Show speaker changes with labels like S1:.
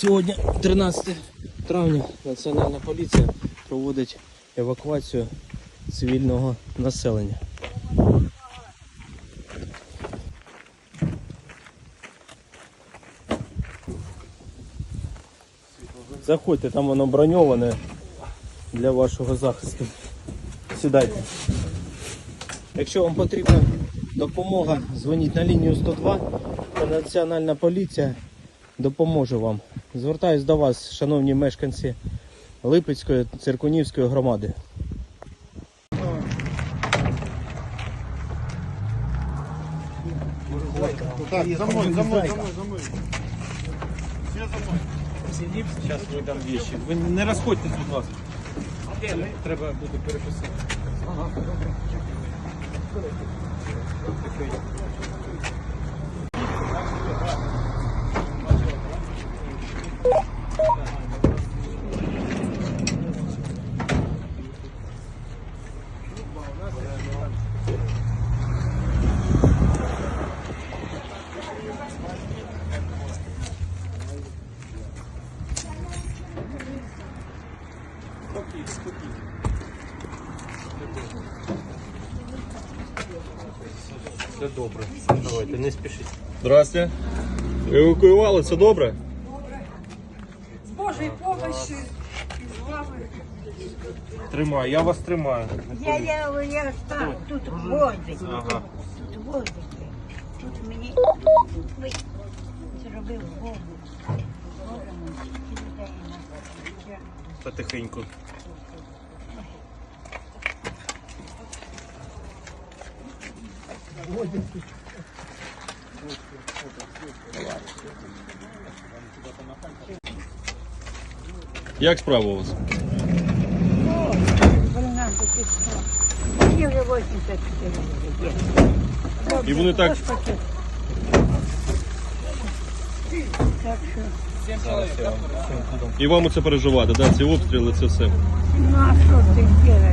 S1: Сьогодні, 13 травня, Національна поліція проводить евакуацію цивільного населення. Заходьте, там воно броньоване для вашого захисту. Сідайте. Якщо вам потрібна допомога, дзвоніть на лінію 102, та Національна поліція допоможе вам. Звертаюсь до вас, шановні мешканці Липецької циркунівської громади.
S2: Так, за мной, за мной, за мной, за мной. Все за мной.
S1: Зараз видам віші. Ви не розходьтесь, будь ласка. Треба буде переписати. Все добре. Давайте, не спішіть.
S3: Здрасте. Евакуювали, це добре?
S4: З Божої помощі з вами.
S1: Тримаю, я вас тримаю.
S5: Я, я, я став, тут гвоздики,
S1: Ага.
S5: тут гвоздики. Тут мені ви зробив гвоздик. Боже мій, скільки людей у нас. Я-
S1: Потихеньку.
S3: Як справа у вас?
S5: О, 13 число. Мені вже 84.
S3: І вони так-.
S5: Так що,
S3: І вам оце переживати, да? ці обстріли, це все.
S5: ну?